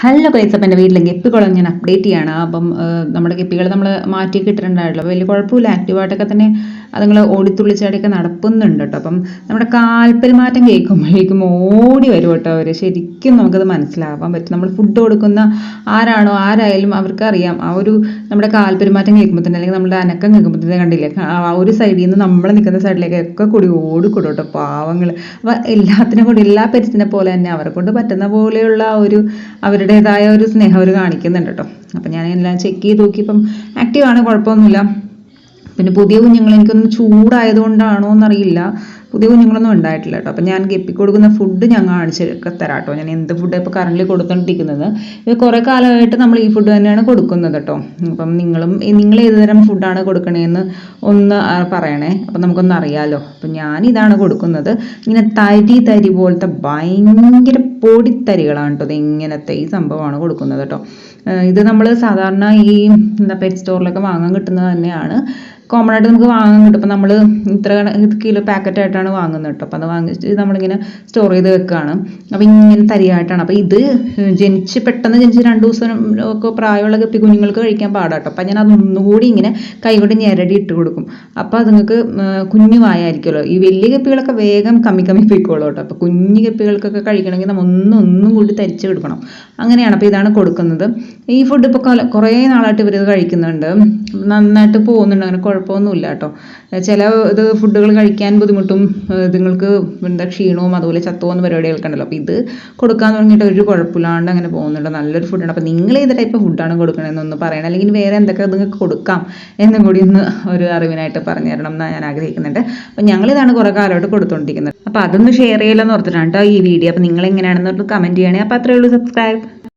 Hello guys അപ്പം എന്റെ വീട്ടിലെ ഗപ്പിക്കുളം ഞാൻ അപ്ഡേറ്റ് ചെയ്യാണ്. അപ്പം നമ്മുടെ ഗപ്പികൾ നമ്മൾ മാറ്റി കിട്ടിയിട്ടുണ്ടായിട്ടുള്ളൂ വലിയ കുഴപ്പമില്ല. ആക്റ്റീവായിട്ടൊക്കെ തന്നെ അതുങ്ങൾ ഓടിത്തുള്ളിച്ചാടിയൊക്കെ നടപ്പുന്നുണ്ട് കേട്ടോ. അപ്പം നമ്മുടെ കാൽപ്പെരുമാറ്റം കേൾക്കുമ്പോഴേക്കും ഓടി വരും കേട്ടോ അവർ ശരിക്കും നമുക്കത് മനസ്സിലാവാൻ പറ്റും. നമ്മൾ ഫുഡ് കൊടുക്കുന്ന ആരാണോ ആരായാലും അവർക്ക് അറിയാം ആ ഒരു നമ്മുടെ കാൽപ്പെരുമാറ്റം കേൾക്കുമ്പോൾ തന്നെ അല്ലെങ്കിൽ നമ്മുടെ അനക്കം കേൾക്കുമ്പോൾ തന്നെ കണ്ടില്ലേ ആ ഒരു സൈഡിൽ നിന്ന് നമ്മൾ നിൽക്കുന്ന സൈഡിലേക്കൊക്കെ കൂടി ഓടിക്കൂടും കേട്ടോ പാവങ്ങൾ അപ്പോൾ എല്ലാത്തിനും കൂടി എല്ലാ പെരുത്തിനെ പോലെ തന്നെ അവരെ കൊണ്ട് പറ്റുന്ന പോലെയുള്ള ഒരു അവരുടേതായ ഒരു സ്നേഹം അവർ കാണിക്കുന്നുണ്ട് കേട്ടോ. അപ്പം ഞാൻ എല്ലാം ചെക്ക് ചെയ്ത് നോക്കിയപ്പം ആക്റ്റീവാണ് കുഴപ്പമൊന്നുമില്ല. പിന്നെ പുതിയ കുഞ്ഞുങ്ങൾ എനിക്കൊന്ന് ചൂടായതുകൊണ്ടാണോ എന്നറിയില്ല പുതിയ കുഞ്ഞുങ്ങളൊന്നും ഉണ്ടായിട്ടില്ല കേട്ടോ. അപ്പോൾ ഞാൻ ഗപ്പി കൊടുക്കുന്ന ഫുഡ് ഞാൻ കാണിച്ച് തരാം കേട്ടോ ഞാൻ എന്ത് ഫുഡ് ഇപ്പോൾ കറണ്ടിൽ കൊടുത്തോണ്ടിരിക്കുന്നത്. ഇത് കുറേ കാലമായിട്ട് നമ്മൾ ഈ ഫുഡ് തന്നെയാണ് കൊടുക്കുന്നത് കേട്ടോ. അപ്പം നിങ്ങളും നിങ്ങൾ ഏത് തരം ഫുഡാണ് കൊടുക്കണേന്ന് ഒന്ന് പറയണേ. അപ്പം നമുക്കൊന്ന് അറിയാലോ. അപ്പം ഞാൻ ഇതാണ് കൊടുക്കുന്നത്. ഇങ്ങനെ തരി തരി പോലത്തെ ഭയങ്കര പൊടിത്തരികളാണ് കേട്ടോ ഇങ്ങനത്തെ ഈ സംഭവമാണ് കൊടുക്കുന്നത് കേട്ടോ. ഇത് നമ്മൾ സാധാരണ ഈ എന്താ പെറ്റ് സ്റ്റോറിലൊക്കെ വാങ്ങാൻ കിട്ടുന്നത് തന്നെയാണ്. കോമൺ ആയിട്ട് നമുക്ക് വാങ്ങാൻ കിട്ടും. അപ്പം നമ്മൾ ഇത്ര കിലോ പാക്കറ്റ് ആയിട്ടാണ് വാങ്ങുന്നത് കേട്ടോ. അപ്പം അത് വാങ്ങിച്ച് നമ്മളിങ്ങനെ സ്റ്റോർ ചെയ്ത് വെക്കുകയാണ് അപ്പം ഇങ്ങനെ തരിയായിട്ടാണ്. അപ്പം ഇത് ജനിച്ച് പെട്ടെന്ന് ജനിച്ച് രണ്ട് ദിവസം ഒക്കെ പ്രായമുള്ള ഗപ്പി കുഞ്ഞുങ്ങൾക്ക് കഴിക്കാൻ പാടാട്ടോ അപ്പം ഞാൻ അതൊന്നുകൂടി ഇങ്ങനെ കൈകൊണ്ട് ഞെരടി ഇട്ട് കൊടുക്കും. അപ്പോൾ അതുങ്ങൾക്ക് കുഞ്ഞു വായായിരിക്കുമല്ലോ ഈ വലിയ ഗപ്പികളൊക്കെ വേഗം കമ്മി കമ്മി പോയിക്കോളൂ കേട്ടോ. അപ്പോൾ കുഞ്ഞു ഗപ്പികൾക്കൊക്കെ കഴിക്കണമെങ്കിൽ നമ്മൾ ഒന്നും ഒന്നും കൂടി തരിച്ച് കൊടുക്കണം. അങ്ങനെയാണ് അപ്പോൾ ഇതാണ് കൊടുക്കുന്നത്. ഈ ഫുഡ് ഇപ്പോൾ കുറേ നാളായിട്ട് ഇവർ കഴിക്കുന്നുണ്ട്. നന്നായിട്ട് പോകുന്നുണ്ട്. അങ്ങനെ കുഴപ്പമൊന്നുമില്ല കേട്ടോ. ചില ഇത് ഫുഡുകൾ കഴിക്കാൻ ബുദ്ധിമുട്ടും ഇതുങ്ങൾക്ക് എന്താ ക്ഷീണവും അതുപോലെ ചത്തുപോകുന്ന പരിപാടികളൊക്കെ ഉണ്ടല്ലോ അപ്പോൾ ഇത് കൊടുക്കാൻ തുടങ്ങിയിട്ട് ഒരു കുഴപ്പമില്ലാണ്ട് അങ്ങനെ പോകുന്നുണ്ട്. നല്ലൊരു ഫുഡാണ് അപ്പോൾ നിങ്ങൾ ഏത് ടൈപ്പ് ഫുഡാണ് കൊടുക്കണമെന്നൊന്ന് പറയണം. അല്ലെങ്കിൽ വേറെ എന്തൊക്കെ നിങ്ങൾക്ക് കൊടുക്കാം എന്നും കൂടി ഒന്ന് ഒരു അറിവിനായിട്ട് പറഞ്ഞു തരണം എന്ന് ഞാൻ ആഗ്രഹിക്കുന്നുണ്ട്. അപ്പോൾ ഞങ്ങളിതാണ് കുറേ കാലമായിട്ട് കൊടുത്തുകൊണ്ടിരിക്കുന്നത് അപ്പോൾ അതൊന്ന് ഷെയർ ചെയ്യില്ലെന്ന് ഓർത്തിട്ടാണ് കേട്ടോ ഈ വീഡിയോ അപ്പോൾ നിങ്ങൾ എങ്ങനെയാണെന്നൊന്ന് കമന്റ് ചെയ്യണേ. അപ്പോൾ അത്രയേ ഉള്ളൂ. സബ്സ്ക്രൈബ്